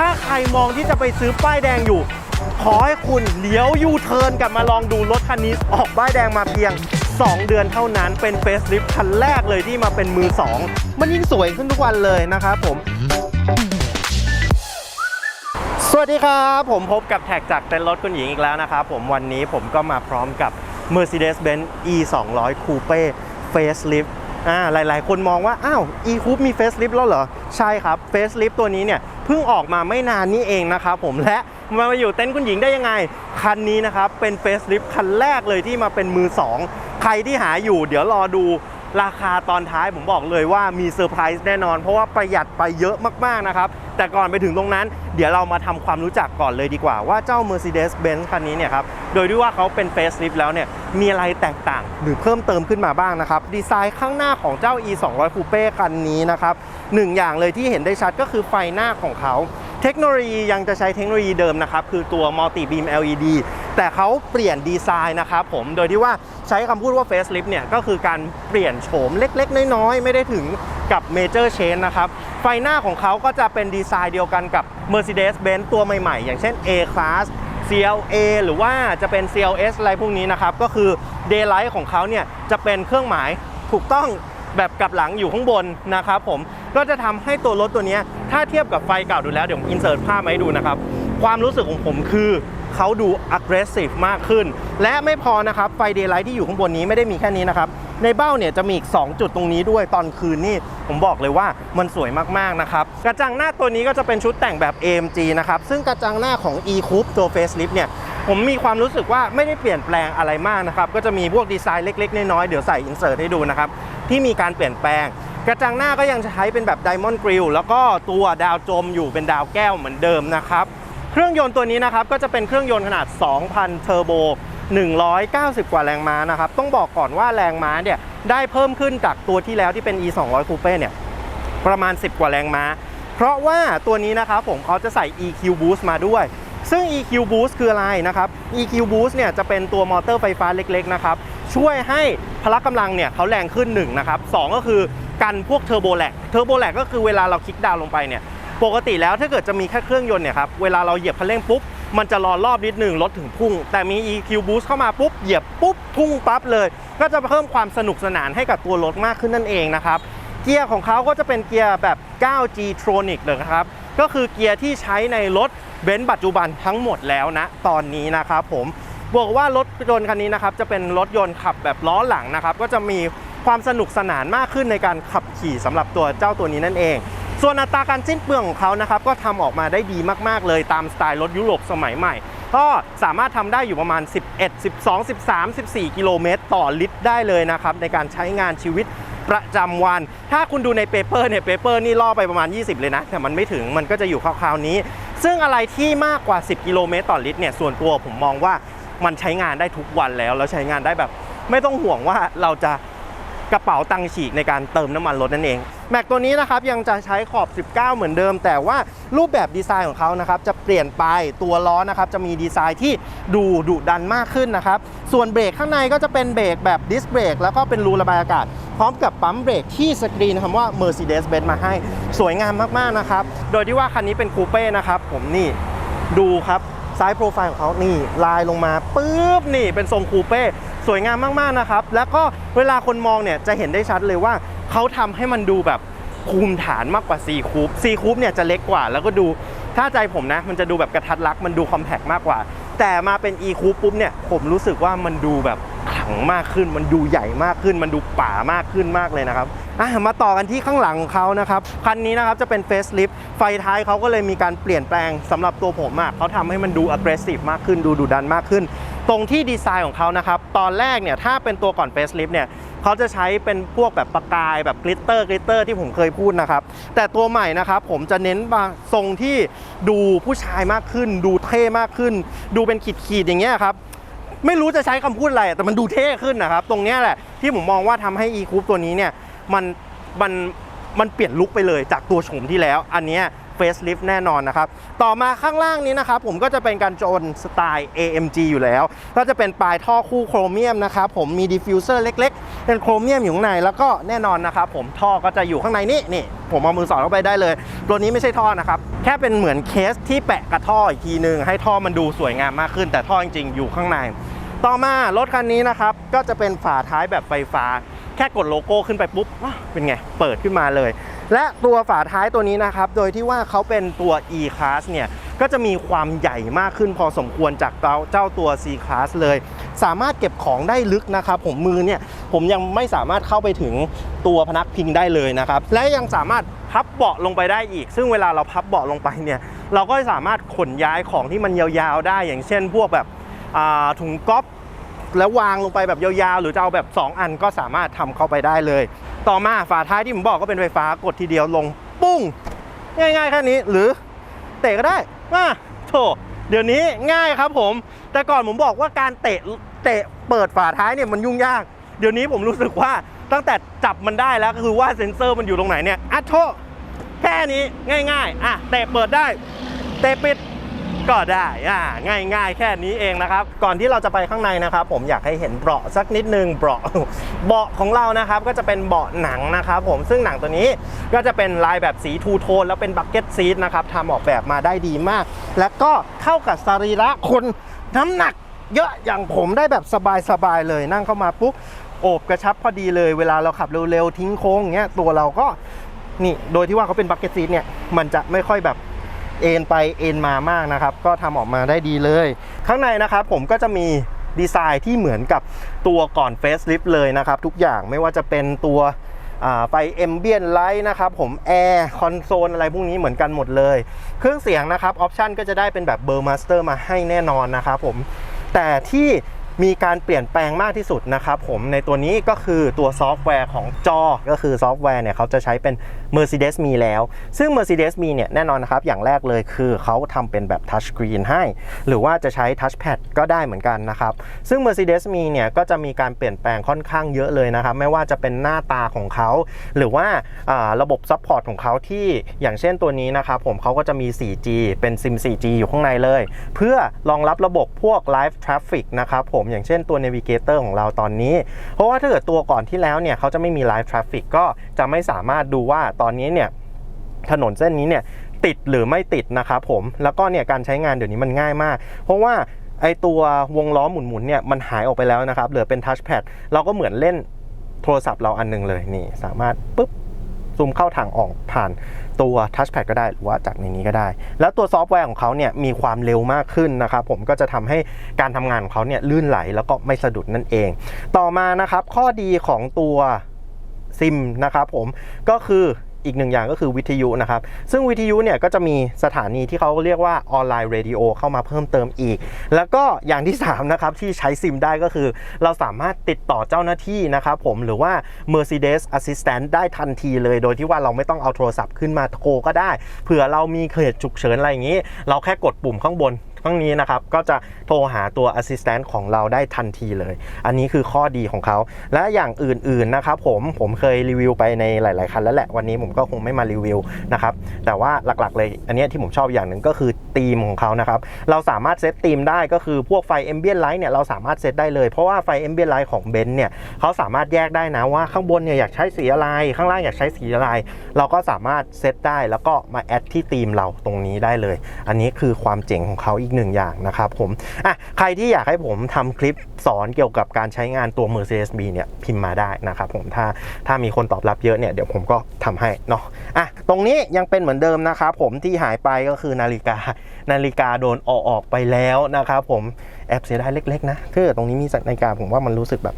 ถ้าใครมองที่จะไปซื้อป้ายแดงอยู่ ขอให้คุณเลี้ยวยูเทิร์นกลับมาลองดูรถคันนี้ออกป้ายแดงมาเพียง 2 เดือนเท่านั้นเป็นเฟสลิฟคันแรกเลยที่มาเป็นมือ 2 มันยิ่งสวยขึ้นทุกวันเลยนะครับผม สวัสดีครับ ผมพบกับแท็กจากเต็นรถคุณหญิงอีกแล้วนะครับผมวันนี้ผมก็มาพร้อมกับ Mercedes-Benz E 2 0 0 Coupe Facelift อ่าหลายๆ คนมองว่า อ้าว E Coupe มี Facelift แล้วเหรอ ใช่ครับ Facelift ตัวนี้เนี่ย เพิ่งออกมาไม่นานนี้เองนะครับผมและมามาอยู่เต็นท์คุณหญิงได้ยังไง คันนี้นะครับ เป็น Facelift คันแรกเลยที่มาเป็นมือ 2 ใครที่หาอยู่เดี๋ยวรอดู ราคาตอนท้ายผมบอกเลยว่ามีเซอร์ไพรส์แน่นอน เพราะว่าประหยัดไปเยอะมากๆนะครับ แต่ก่อนไปถึงตรงนั้น เดี๋ยวเรามาทำความรู้จักก่อนเลยดีกว่า ว่าเจ้า Mercedes-Benz คันนี้เนี่ยครับโดยที่ว่าเขาเป็น Facelift แล้วเนี่ยมีอะไรแตกต่างหรือเพิ่มเติมขึ้นมาบ้างนะครับ ดีไซน์ข้างหน้าของเจ้า E 2 0 0 Coupe คันนี้นะครับหนึ่งอย่างเลยที่เห็นได้ชัดก็คือไฟหน้าของเขา เทคโนโลยียังจะใช้เทคโนโลยีเดิมนะครับคือตัว Multi Beam LED แต่เขาเปลี่ยนดีไซน์นะครับผมโดยที่ว่าใช้คำพูดว่า Facelift เนี่ยก็คือการเปลี่ยนโฉมเล็กๆ น้อยๆ ไม่ได้ถึงกับ Major Change นะครับ ไฟหน้าของเขาก็จะเป็นดีไซน์เดียวกันกับ Mercedes-Benz ตัวใหม่ๆ อย่างเช่น A Class CLA หรือว่าจะเป็น CLS อะไรพวกนี้นะครับ ก็คือ Daylight ของเขาเนี่ยจะเป็นเครื่องหมายถูกต้องแบบกลับหลังอยู่ข้างบนนะครับผมก็จะทำให้ตัวรถตัวนี้ถ้าเทียบกับไฟเก่าดูแล้วเดี๋ยวผมอินเสิร์ตภาพมาให้ดูนะครับ ความรู้สึกของผมคือ เขาดู aggressive มากขึ้น และไม่พอนะครับ ไฟเดย์ไลท์ที่อยู่ข้างบนนี้ไม่ได้มีแค่นี้นะครับ ในเบ้าเนี่ยจะมีอีก 2 จุดตรงนี้ด้วยตอนคืนนี่ผมบอกเลยว่ามันสวยมาก ๆ นะครับ กระจังหน้าตัวนี้ก็จะเป็นชุดแต่งแบบ AMG นะครับ ซึ่งกระจังหน้าของ E Coupe ตัว Facelift เนี่ยผมมีความรู้สึกว่าไม่ได้เปลี่ยนแปลงอะไรมากนะครับ ก็จะมีพวกดีไซน์เล็ก ๆ น้อยๆเดี๋ยวใส่อินเสิร์ตให้ดูนะครับ ที่มีการเปลี่ยนแปลง กระจังหน้าก็ยังใช้เป็นแบบ Diamond Grill แล้วก็ตัวดาวจมอยู่เป็นดาวแก้วเหมือนเดิมนะครับ เครื่องยนต์ตัวนี้นะครับก็จะเป็นเครื่องยนต์ขนาด 2,000 เทอร์โบ 190 กว่าแรงม้านะครับ ต้องบอกก่อนว่าแรงม้าเนี่ยได้เพิ่มขึ้นจากตัวที่แล้วที่เป็น E 2 0 0 Coupe เนี่ยประมาณ 10 กว่าแรงม้า เพราะว่าตัวนี้นะครับผมเขาจะใส่ EQ Boost มาด้วย ซึ่ง EQ Boost คืออะไรนะครับ EQ Boost เนี่ยจะเป็นตัวมอเตอร์ไฟฟ้าเล็กๆนะครับช่วยให้พละกำลังเนี่ยเขาแรงขึ้น1นะครับสองก็คือกันพวกเทอร์โบแลกเทอร์โบแลกก็คือเวลาเราคลิกดาวน์ลงไปเนี่ย ปกติแล้วถ้าเกิดจะมีแค่เครื่องยนต์เนี่ยครับเวลาเราเหยียบคันเร่งปุ๊บมันจะรอรอบนิดหนึ่งรถถึงพุ่ง แต่มี EQ Boost เข้ามาปุ๊บเหยียบปุ๊บพุ่งปั๊บเลย ก็จะเพิ่มความสนุกสนานให้กับตัวรถมากขึ้นนั่นเองนะครับเกียร์ของเขาก็จะเป็นเกียร์แบบ 9G Tronic เลยครับก็คือเกียร์ที่ใช้ในรถเบนซ์ปัจจุบันทั้งหมดแล้วนะตอนนี้นะครับผมบอกว่ารถยนต์คันนี้นะครับจะเป็นรถยนต์ขับแบบล้อหลังนะครับก็จะมีความสนุกสนานมากขึ้นในการขับขี่สำหรับตัวเจ้าตัวนี้นั่นเอง ส่วนอัตราการสิ้นเปลืองของเขานะครับก็ทำออกมาได้ดีมากๆเลยตามสไตล์รถยุโรปสมัยใหม่ ก็สามารถทำได้อยู่ประมาณ 11 12 13 14 กิโลเมตรต่อลิตรได้เลยนะครับในการใช้งานชีวิตประจำวัน ถ้าคุณดูในเปเปอร์เนี่ยเปเปอร์นี่ล่อไปประมาณ 20 เลยนะ แต่มันไม่ถึงมันก็จะอยู่คราวๆนี้ ซึ่งอะไรที่มากกว่า 10 กิโลเมตรต่อลิตรเนี่ยส่วนตัวผมมองว่ามันใช้งานได้ทุกวันแล้ว แล้วใช้งานได้แบบ ไม่ต้องห่วงว่าเราจะ กระเป๋าตังค์ฉีกในการเติมน้ำมันรถนั่นเอง แม็กตัวนี้นะครับยังจะใช้ขอบ 19 เหมือนเดิม แต่ว่ารูปแบบดีไซน์ของเขานะครับจะเปลี่ยนไปตัวล้อนะครับจะมีดีไซน์ที่ดูดุดันมากขึ้นนะครับส่วนเบรกข้างในก็จะเป็นเบรกแบบดิสเบรกแล้วก็เป็นรูระบายอากาศ พร้อมกับปั๊มเบรกที่สกรีนคำว่า Mercedes-Benz มาให้สวยงามมากๆนะครับโดยที่ว่าคันนี้เป็นคูเป้นะครับผมนี่ดูครับซ้ายโปรไฟล์ของเขานี่ลายลงมาปุ๊บนี่เป็นทรงคูเป้ สวยงามมากๆนะครับ แล้วก็เวลาคนมองเนี่ยจะเห็นได้ชัดเลยว่าเขาทำให้มันดูแบบภูมิฐานมากกว่า4คูป4คูปเนี่ยจะเล็กกว่า แล้วก็ดูถ้าใจผมนะ มันจะดูแบบกระทัดรัดมันดูคอมแพกมากกว่า แต่มาเป็น e คูปปุ๊บเนี่ยผมรู้สึกว่ามันดูแบบขังมากขึ้น มันดูใหญ่มากขึ้น มันดูป่ามากขึ้นมากเลยนะครับอะมาต่อกันที่ข้างหลังของเขานะครับคันนี้นะครับจะเป็นเฟสลิฟไฟท้ายเขาก็เลยมีการเปลี่ยนแปลงสำหรับตัวผมอะเขาทำให้มันดู aggressive มากขึ้นดูดุดันมากขึ้น ตรงที่ดีไซน์ของเขานะครับตอนแรกเนี่ยถ้าเป็นตัวก่อนเฟสลิฟเนี่ยเขาจะใช้เป็นพวกแบบประกายแบบกลิตเตอร์กลิตเตอร์ที่ผมเคยพูดนะครับ แต่ตัวใหม่นะครับผมจะเน้นมาทรงที่ดูผู้ชายมากขึ้น ดูเท่มากขึ้น ดูเป็นขีดๆอย่างเงี้ยครับ ไม่รู้จะใช้คำพูดอะไรแต่มันดูเท่ขึ้นนะครับ ตรงนี้แหละที่ผมมองว่าทำให้ e c o u p ตัวนี้เนี่ยมันมันมันเปลี่ยนลุคไปเลยจากตัวโฉมที่แล้ว อันนี้เฟสลิฟแน่นอนนะครับ ต่อมาข้างล่างนี้นะครับ ผมก็จะเป็นการโจนสไตล์ AMG อยู่แล้ว ก็จะเป็นปลายท่อคู่โครเมียมนะครับ ผมมีดิฟฟิวเซอร์เล็ก ๆ เป็นโครเมียมอยู่ข้างใน แล้วก็แน่นอนนะครับ ผมท่อก็จะอยู่ข้างในนี่นี่ ผมเอามือสอดเข้าไปได้เลย ตัวนี้ไม่ใช่ท่อนะครับ แค่เป็นเหมือนเคสที่แปะกับท่ออีกทีนึง ให้ท่อมันดูสวยงามมากขึ้น แต่ท่อจริงๆอยู่ข้างใน ต่อมารถคันนี้นะครับก็จะเป็นฝาท้ายแบบไฟฟ้า แค่กดโลโก้ขึ้นไปปุ๊บเป็นไง เปิดขึ้นมาเลย และตัวฝาท้ายตัวนี้นะครับ โดยที่ว่าเขาเป็นตัว E Class เนี่ยก็จะมีความใหญ่มากขึ้นพอสมควรจากเจ้าตัว C Class เลย สามารถเก็บของได้ลึกนะครับ ผมมือเนี่ยผมยังไม่สามารถเข้าไปถึงตัวพนักพิงได้เลยนะครับ และยังสามารถพับเบาะลงไปได้อีก ซึ่งเวลาเราพับเบาะลงไปเนี่ย เราก็สามารถขนย้ายของที่มันยาวๆได้ อย่างเช่น พวกแบบ ถุงก๊อฟแล้ววางลงไปแบบยาวๆ หรือจะเอาแบบ 2 อันก็สามารถทำเข้าไปได้เลย ต่อมาฝาท้ายที่ผมบอกก็เป็นไฟฟ้ากดทีเดียวลงปุ้ง ง่ายๆแค่นี้หรือเตะก็ได้มาโถเดี๋ยวนี้ง่ายครับผม แต่ก่อนผมบอกว่าการเตะเตะเปิดฝาท้ายเนี่ยมันยุ่งยาก เดี๋ยวนี้ผมรู้สึกว่าตั้งแต่จับมันได้แล้วก็คือว่าเซ็นเซอร์มันอยู่ตรงไหนเนี่ยอะโถแค่นี้ง่าย ๆ อะเตะเปิดได้ เตะปิด ก็ได้อ่าง่าย ๆ แค่นี้เองนะครับ ก่อนที่เราจะไปข้างในนะครับ ผมอยากให้เห็นเบาะสักนิดนึงเบาะเบาะของเรานะครับก็จะเป็นเบาะหนังนะครับ ผมซึ่งหนังตัวนี้ก็จะเป็นลายแบบสีทูโทนแล้วเป็นบักเก็ตซีทนะครับทำออกแบบมาได้ดีมาก แล้วก็เข้ากับสรีระคนน้ำหนักเยอะอย่างผมได้แบบสบายๆเลยนั่งเข้ามาปุ๊บโอบกระชับพอดีเลยเวลาเราขับเร็วๆทิ้งโค้งอย่างเงี้ยตัวเราก็นี่โดยที่ว่าเขาเป็นบักเก็ตซีทเนี่ยมันจะไม่ค่อยแบบ เอ็นไปเอ็นมามากนะครับ ก็ทำออกมาได้ดีเลย ข้างในนะครับผมก็จะมีดีไซน์ที่เหมือนกับตัวก่อนเฟสลิฟเลยนะครับ ทุกอย่างไม่ว่าจะเป็นตัวไฟเอมเบียนไลท์นะครับผมแอร์คอนโซลอะไรพวกนี้เหมือนกันหมดเลย เครื่องเสียงนะครับออปชันก็จะได้เป็นแบบเบอร์มาสเตอร์มาให้แน่นอนนะครับผมแต่ที่ มีการเปลี่ยนแปลงมากที่สุดนะครับผมในตัวนี้ก็คือตัวซอฟต์แวร์ของจอ ก็คือซอฟต์แวร์เนี่ยเขาจะใช้เป็น Mercedes Me แล้ว ซึ่ง Mercedes Me เนี่ยแน่นอนนะครับ อย่างแรกเลยคือเขาทำเป็นแบบ Touch Screen ให้ หรือว่าจะใช้ Touchpad ก็ได้เหมือนกันนะครับ ซึ่ง Mercedes Me เนี่ยก็จะมีการเปลี่ยนแปลงค่อนข้างเยอะเลยนะครับ ไม่ว่าจะเป็นหน้าตาของเขา หรือว่าอ่าระบบซัพพอร์ตของเขาที่อย่างเช่นตัวนี้นะครับผมเขาก็จะมี 4G เป็นซิม 4G อยู่ข้างในเลย เพื่อรองรับระบบพวก Live Traffic นะครับผมอย่างเช่นตัว Navigator ของเราตอนนี้ เพราะว่าถ้าเกิดตัวก่อนที่แล้วเนี่ยเขาจะไม่มี Live Traffic ก็จะไม่สามารถดูว่าตอนนี้เนี่ยถนนเส้นนี้เนี่ยติดหรือไม่ติดนะครับผมแล้วก็เนี่ยการใช้งานเดี๋ยวนี้มันง่ายมาก เพราะว่าไอตัววงล้อหมุนๆเนี่ยมันหายออกไปแล้วนะครับเหลือเป็นทัชแพดเราก็เหมือนเล่นโทรศัพท์เราอันหนึงเลยนี่สามารถปุ๊บ ซูมเข้าทางออกผ่านตัวทัชแพดก็ได้หรือว่าจากในนี้ก็ได้ แล้วตัวซอฟต์แวร์ของเขาเนี่ยมีความเร็วมากขึ้นนะครับผมก็จะทำให้การทำงานของเขาเนี่ยลื่นไหลแล้วก็ไม่สะดุดนั่นเอง ต่อมานะครับข้อดีของตัวซิมนะครับผมก็คือ อีกหนึ่งอย่างก็คือวิทยุนะครับ ซึ่งวิทยุเนี่ยก็จะมีสถานีที่เขาเรียกว่าออนไลน์เรดิโอเข้ามาเพิ่มเติมอีก แล้วก็อย่างที่3นะครับที่ใช้ซิมได้ก็คือ เราสามารถติดต่อเจ้าหน้าที่นะครับผมหรือว่า Mercedes Assistant ได้ทันทีเลยโดยที่ว่าเราไม่ต้องเอาโทรศัพท์ขึ้นมาโทรก็ได้เผื่อเรามีเหตุฉุกเฉินอะไรอย่างนี้ เราแค่กดปุ่มข้างบน ข้งนี้นะครับก็จะโทรหาตัว Assistant ของเราได้ทันทีเลย อันนี้คือข้อดีของเขา และอย่างอื่นๆนะครับผมผมเคยรีวิวไปในหลาย ๆ คันแล้วแหละวันนี้ผมก็คงไม่มารีวิวนะครับแต่ว่าหลักๆ เลยอันนี้ที่ผมชอบอย่างหนึ่งก็คือธีมของเขานะครับเราสามารถเซตธีมได้ก็คือพวกไฟ Ambient Light เนี่ยเราสามารถเซตได้เลยเพราะว่าไฟ Ambient Light ของเบนซ์เนี่ยเขาสามารถแยกได้นะว่าข้างบนเนี่ยอยากใช้สีอะไรข้างล่างอยากใช้สีอะไร เราก็สามารถเซตได้แล้วก็มาแอดที่ธีมเราตรงนี้ได้เลย อันนี้คือความเจ๋งของเขาอีกหนึ่งอย่างนะครับผมอะใครที่อยากให้ผมทำคลิปสอนเกี่ยวกับการใช้งานตัว Mercedes B เนี่ยพิมพ์มาได้นะครับผมถ้าถ้ามีคนตอบรับเยอะเนี่ยเดี๋ยวผมก็ทำให้เนาะอะตรงนี้ยังเป็นเหมือนเดิมนะครับผมที่หายไปก็คือนาฬิกานาฬิกาโดนออกออกไปแล้วนะครับผมแอบเสียดายเล็ก ๆ นะถ้าเกิดตรงนี้มีนาฬิกาผมว่ามันรู้สึกแบบ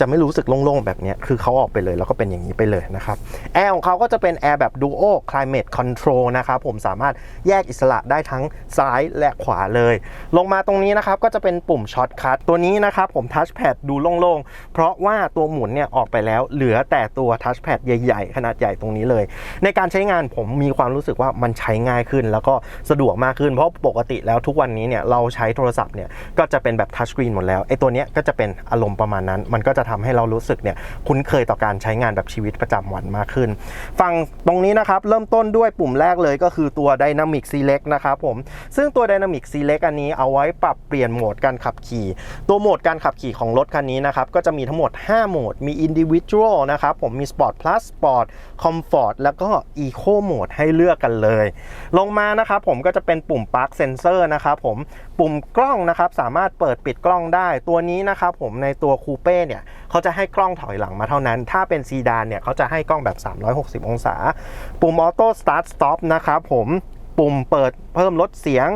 จะไม่รู้สึกโล่งๆแบบนี้คือเขาออกไปเลย แล้วก็เป็นอย่างนี้ไปเลยนะครับแอร์ของเขาก็จะเป็นแอร์แบบ Duo Climate Control นะครับผมสามารถแยกอิสระได้ทั้งซ้ายและขวาเลย ลงมาตรงนี้นะครับก็จะเป็นปุ่มช็อตคัทตัวนี้นะครับผมทัชแพดดูโล่งๆ เพราะว่าตัวหมุนเนี่ยออกไปแล้ว เหลือแต่ตัวทัชแพดใหญ่ๆ ขนาดใหญ่ตรงนี้เลย ในการใช้งานผมมีความรู้สึกว่ามันใช้ง่ายขึ้น แล้วก็สะดวกมากขึ้นเพราะปกติแล้วทุกวันนี้เนี่ยเราใช้โทรศัพท์เนี่ยก็จะเป็นแบบทัชสกรีนหมดแล้วไอ้ตัวเนี้ยก็จะเป็นอารมณ์ประมาณนั้น มันก็จะทำให้เรารู้สึกเนี่ยคุ้นเคยต่อการใช้งานแบบชีวิตประจำวันมากขึ้น ฝั่งตรงนี้นะครับเริ่มต้นด้วยปุ่มแรกเลยก็คือตัว Dynamic Select นะครับผมซึ่งตัว Dynamic Select อันนี้เอาไว้ปรับเปลี่ยนโหมดการขับขี่ ตัวโหมดการขับขี่ของรถคันนี้นะครับก็จะมีทั้งหมด 5 โหมดมี Individual นะครับผมมี Sport Plus Sport Comfort แล้วก็ Eco Mode ให้เลือกกันเลย ลงมานะครับผมก็จะเป็นปุ่ม Park Sensor นะครับผมปุ่มกล้องนะครับสามารถเปิดปิดกล้องได้ตัวนี้นะครับผมในตัวคูเป้เนี่ยเขาจะให้กล้องถอยหลังมาเท่านั้น ถ้าเป็นซีดานเนี่ยเขาจะให้กล้องแบบ 360 องศา ปุ่มออโต้สตาร์ทสต็อปนะครับผมปุ่มเปิดเพิ่มลดเสียง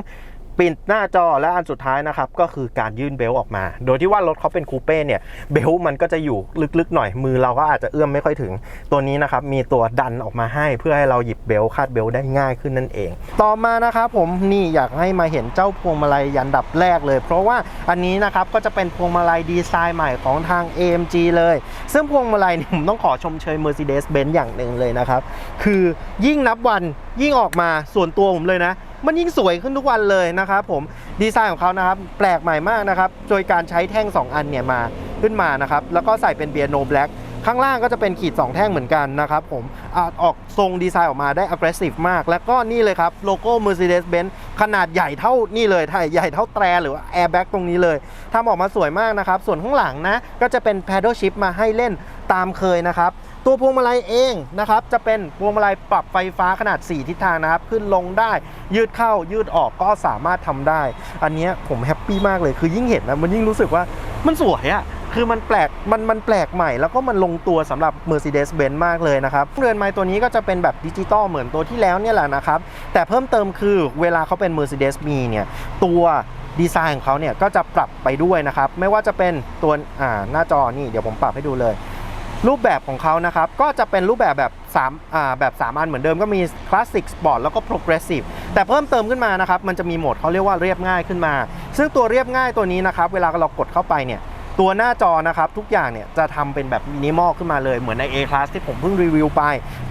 ปิดหน้าจอและอันสุดท้ายนะครับก็คือการยื่นเบลต์ออกมา โดยที่ว่ารถเขาเป็นคูเป้เนี่ยเบลต์มันก็จะอยู่ลึกๆหน่อยมือเราก็อาจจะเอื้อมไม่ค่อยถึง ตัวนี้นะครับมีตัวดันออกมาให้เพื่อให้เราหยิบเบลต์คาดเบลต์ได้ง่ายขึ้นนั่นเอง ต่อมานะครับผมนี่อยากให้มาเห็นเจ้าพวงมาลัยยันดับแรกเลย เพราะว่าอันนี้นะครับก็จะเป็นพวงมาลัยดีไซน์ใหม่ของทาง AMG เลย ซึ่งพวงมาลัยนี่ยผมต้องขอชมเชย Mercedes-Benz อย่างหนึ่งเลยนะครับคือยิ่งนับวันยิ่งออกมาส่วนตัวผมเลยนะ มันยิ่งสวยขึ้นทุกวันเลยนะครับผมดีไซน์ของเขานะครับแปลกใหม่มากนะครับโดยการใช้แท่ง 2 อันเนี่ยมาขึ้นมานะครับแล้วก็ใส่เป็นเบียโนแบล็กข้างล่างก็จะเป็นขีด 2 แท่งเหมือนกันนะครับผมออกทรงดีไซน์ออกมาได้ aggressive มาก แล้วก็นี่เลยครับโลโก้ Mercedes-Benz ขนาดใหญ่เท่านี่เลยถ่ายใหญ่เท่าแตรหรือว่า airbag ตรงนี้เลยทำออกมาสวยมากนะครับ ส่วนข้างหลังนะก็จะเป็น paddle shift มาให้เล่นตามเคยนะครับ ตัวพวงมาลัยเองนะครับจะเป็นพวงมาลัยปรับไฟฟ้าขนาด 4 ทิศทางนะครับ ขึ้นลงได้ยืดเข้ายืดออกก็สามารถทำได้ อันนี้ผมแฮปปี้มากเลยคือยิ่งเห็นนะมันยิ่งรู้สึกว่ามันสวยอะคือมันแปลกมันมันแปลกใหม่แล้วก็มันลงตัวสำหรับ Mercedes-Benz มากเลยนะครับเรือนไม้ตัวนี้ก็จะเป็นแบบดิจิตอลเหมือนตัวที่แล้วเนี่ยแหละนะครับ แต่เพิ่มเติมคือเวลาเขาเป็น Mercedes me เนี่ยตัวดีไซน์ของเขาเนี่ยก็จะปรับไปด้วยนะครับ ไม่ว่าจะเป็นตัวอ่าหน้าจอนี่เดี๋ยวผมปรับให้ดูเลย รูปแบบของเขานะครับ ก็จะเป็นรูปแบบแบบ3อ่าแบบ 3 อันเหมือนเดิมก็มีคลาสสิกสปอร์ตแล้วก็โปรเกรสซีฟแต่เพิ่มเติมขึ้นมานะครับ มันจะมีโหมดเขาเรียกว่าเรียบง่ายขึ้นมา ซึ่งตัวเรียบง่ายตัวนี้นะครับ เวลาเรากดเข้าไปเนี่ย ตัวหน้าจอนะครับทุกอย่างเนี่ยจะทำเป็นแบบมินิมอลขึ้นมาเลยเหมือนใน A Class ที่ผมเพิ่งรีวิวไป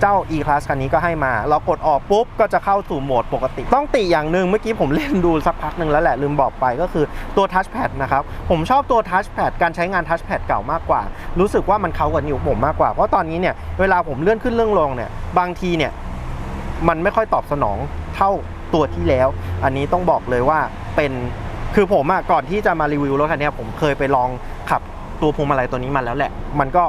เจ้า E Class คันนี้ก็ให้มา เรากดออกปุ๊บก็จะเข้าสู่โหมดปกติ ต้องติอย่างหนึ่งเมื่อกี้ผมเล่นดูสักพักหนึ่งแล้วแหละลืมบอกไปก็คือตัว Touchpad นะครับผมชอบตัว Touchpad การใช้งาน Touchpad เก่ามากกว่า รู้สึกว่ามันเข้ากับนิ้วผมมากกว่า เพราะตอนนี้เนี่ยเวลาผมเลื่อนขึ้นเลื่อนลงเนี่ยบางทีเนี่ยมันไม่ค่อยตอบสนองเท่าตัวที่แล้ว อันนี้ต้องบอกเลยว่าเป็นคือผมอะก่อนที่จะมารีวิวรถคันนี้ผมเคยไปลอง ตัวพวงมาลัยตัวนี้มาแล้วแหละ มันก็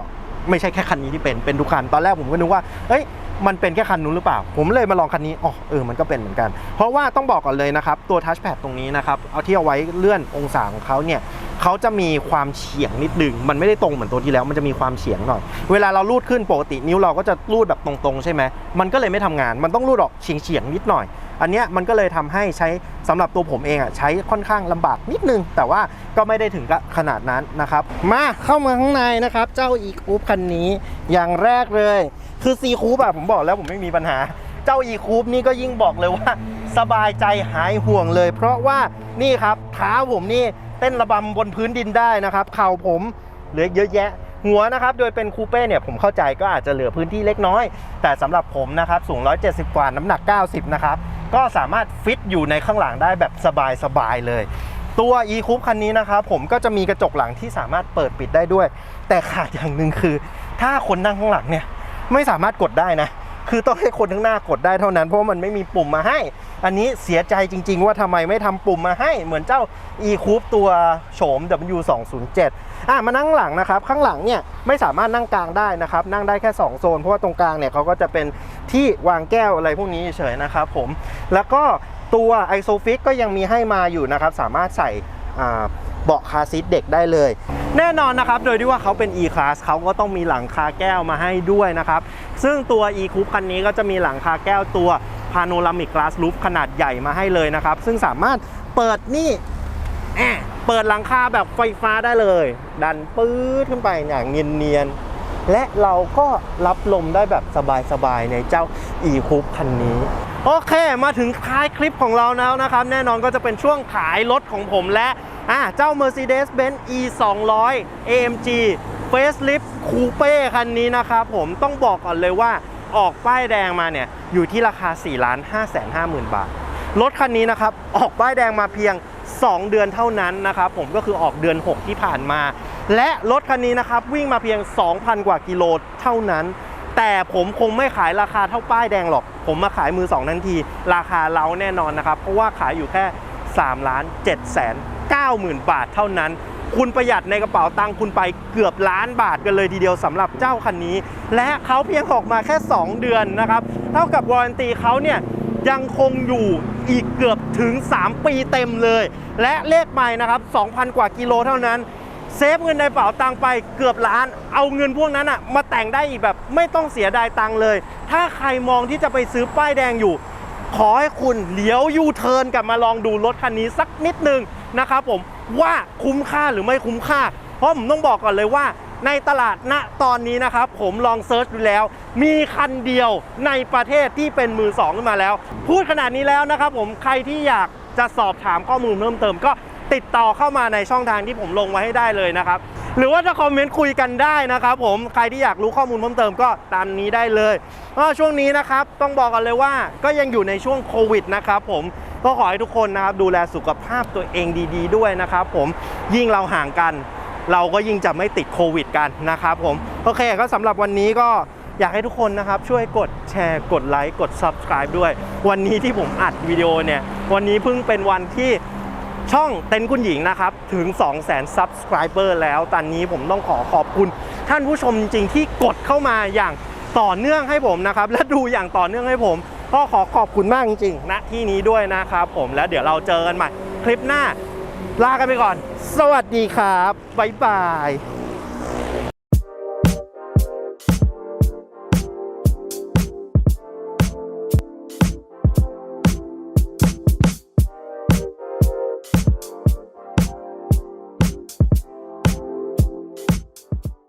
ไม่ใช่แค่คันนี้ที่เป็น เป็นทุกคัน ตอนแรกผมก็นึกว่า เอ้ย มันเป็นแค่คันนู้นหรือเปล่า ผมเลยมาลองคันนี้ อ๋อ เออ มันก็เป็นเหมือนกัน เพราะว่าต้องบอกก่อนเลยนะครับ ตัวทัชแพดตรงนี้นะครับ เอาที่เอาไว้เลื่อนองศาของเขาเนี่ย เขาจะมีความเฉียงนิดนึง มันไม่ได้ตรงเหมือนตัวที่แล้ว มันจะมีความเฉียงหน่อย เวลาเราลูดขึ้นปกตินิ้วเราก็จะลูดแบบตรงๆ ใช่ไหม มันก็เลยไม่ทำงาน มันต้องลูดออกเฉียงๆนิดหน่อย อันเนี้ยมันก็เลยทำให้ใช้สำหรับตัวผมเองอะใช้ค่อนข้างลำบากนิดนึง แต่ว่าก็ไม่ได้ถึงกับขนาดนั้นนะครับ มาเข้ามาข้างในนะครับ เจ้าอีคูปคันนี้อย่างแรกเลย คือซีคูปอะผมบอกแล้วผมไม่มีปัญหาเจ้าอีคูปนี่ก็ยิ่งบอกเลยว่า สบายใจหายห่วงเลย เพราะว่านี่ครับเท้าผมนี่ เต้นระบำบนพื้นดินได้นะครับเข่าผมเหลือเยอะแยะ หัวนะครับโดยเป็นคูเป้เนี่ยผมเข้าใจก็อาจจะเหลือพื้นที่เล็กน้อย แต่สำหรับผมนะครับสูง 170 กว่าน้ำหนัก 90 นะครับ ก็สามารถฟิตอยู่ในข้างหลังได้แบบสบายๆเลย ตัว e c o u p คันนี้นะครับผมก็จะมีกระจกหลังที่สามารถเปิดปิดได้ด้วย แต่ขาดอย่างหนึ่งคือ ถ้าคนนั่งข้างหลังเนี่ยไม่สามารถกดได้นะ คือต้องให้คนข้างหน้ากดได้เท่านั้น เพราะว่ามันไม่มีปุ่มมาให้ อันนี้เสียใจจริง ๆ ว่าทำไมไม่ทำปุ่มมาให้ เหมือนเจ้า e c o u p ตัวโฉม W207 อะมานั่งหลังนะครับ ข้างหลังเนี่ยไม่สามารถนั่งกลางได้นะครับ นั่งได้แค่ 2 โซน เพราะว่าตรงกลางเนี่ยเขาก็จะเป็นที่วางแก้วอะไรพวกนี้เฉยๆนะครับผมแล้วก็ตัวไอโซฟิกก็ยังมีให้มาอยู่นะครับ สามารถใส่ เบาะคาซีทเด็กได้เลย แน่นอนนะครับ โดยที่ว่าเขาเป็น E-Class เขาก็ต้องมีหลังคาแก้วมาให้ด้วยนะครับ ซึ่งตัว E-Coupe คันนี้ก็จะมีหลังคาแก้วตัว Panoramic Glass Roof ขนาดใหญ่มาให้เลยนะครับ ซึ่งสามารถเปิดนี่แอะเปิดหลังคาแบบไฟฟ้าได้เลย ดันปื๊ดขึ้นไปอย่างเนียนๆ และเราก็รับลมได้แบบสบายๆ ในเจ้า E-Coupe คันนี้โอเค มาถึงท้ายคลิปของเราแล้วนะครับ แน่นอนก็จะเป็นช่วงขายรถของผมและ อะเจ้า Mercedes-Benz E 2 0 0 AMG Facelift Coupe คันนี้นะครับผมต้องบอกก่อนเลยว่าออกป้ายแดงมาเนี่ยอยู่ที่ราคา 4 5 5 0 0 0 0 บาท รถคันนี้นะครับออกป้ายแดงมาเพียง 2 เดือนเท่านั้นนะครับผมก็คือออกเดือน 6 ที่ผ่านมา และรถคันนี้นะครับวิ่งมาเพียง 2,000 กว่ากิโลเท่านั้น แต่ผมคงไม่ขายราคาเท่าป้ายแดงหรอก ผมมาขายมือสองทันที ราคาเล้าแน่นอนนะครับ เพราะว่าขายอยู่แค่ 3 ล้าน7แสน 9หมื่นบาทเท่านั้น คุณประหยัดในกระเป๋าตังค์คุณไปเกือบล้านบาทกันเลยทีเดียวสำหรับเจ้าคันนี้ และเขาเพียงออกมาแค่ 2 เดือนนะครับเท่ากับวารันตีเขาเนี่ยยังคงอยู่อีกเกือบถึง 3 ปีเต็มเลย และเลขใหม่นะครับ 2,000 กว่ากิโลเท่านั้น เซฟเงินในกระเป๋าตังค์ไปเกือบล้าน เอาเงินพวกนั้นอะมาแต่งได้อีกแบบไม่ต้องเสียดายตังค์เลย ถ้าใครมองที่จะไปซื้อป้ายแดงอยู่ ขอให้คุณเลี้ยวยูเทิร์นกลับมาลองดูรถคันนี้สักนิดนึง นะครับผมว่าคุ้มค่าหรือไม่คุ้มค่า เพราะผมต้องบอกก่อนเลยว่า ในตลาดณตอนนี้นะครับผมลองเซิร์ชดูแล้ว มีคันเดียวในประเทศที่เป็นมือสองขึ้นมาแล้ว พูดขนาดนี้แล้วนะครับผมใครที่อยากจะสอบถามข้อมูลเพิ่มเติมก็ติดต่อเข้ามาในช่องทางที่ผมลงไว้ให้ได้เลยนะครับ หรือว่าจะคอมเมนต์คุยกันได้นะครับผมใครที่อยากรู้ข้อมูลเพิ่มเติมก็ตามนี้ได้เลยก็ช่วงนี้นะครับต้องบอกกันเลยว่าก็ยังอยู่ในช่วงโควิดนะครับผม ก็ขอให้ทุกคนนะครับดูแลสุขภาพตัวเองดีๆ ด้วยนะครับผมยิ่งเราห่างกัน เราก็ยิ่งจะไม่ติดโควิดกันนะครับผมโอเคก็สำหรับวันนี้ก็อยากให้ทุกคนนะครับช่วยกดแชร์กดไลค์กด subscribe ด้วย วันนี้ที่ผมอัดวิดีโอเนี่ยวันนี้เพิ่งเป็นวันที่ช่องเต็นท์คุณหญิงนะครับถึง 2 0 0 0 0 0 subscriber แล้วตอนนี้ผมต้องขอขอบคุณ ท่านผู้ชมจริงๆที่กดเข้ามาอย่างต่อเนื่องให้ผมนะครับและดูอย่างต่อเนื่องให้ผม ก็ขอขอบคุณมากจริงๆณที่นี้ด้วยนะครับผมแล้วเดี๋ยวเราเจอกันใหม่คลิปหน้าลากันไปก่อน สวัสดีครับบ๊ายบาย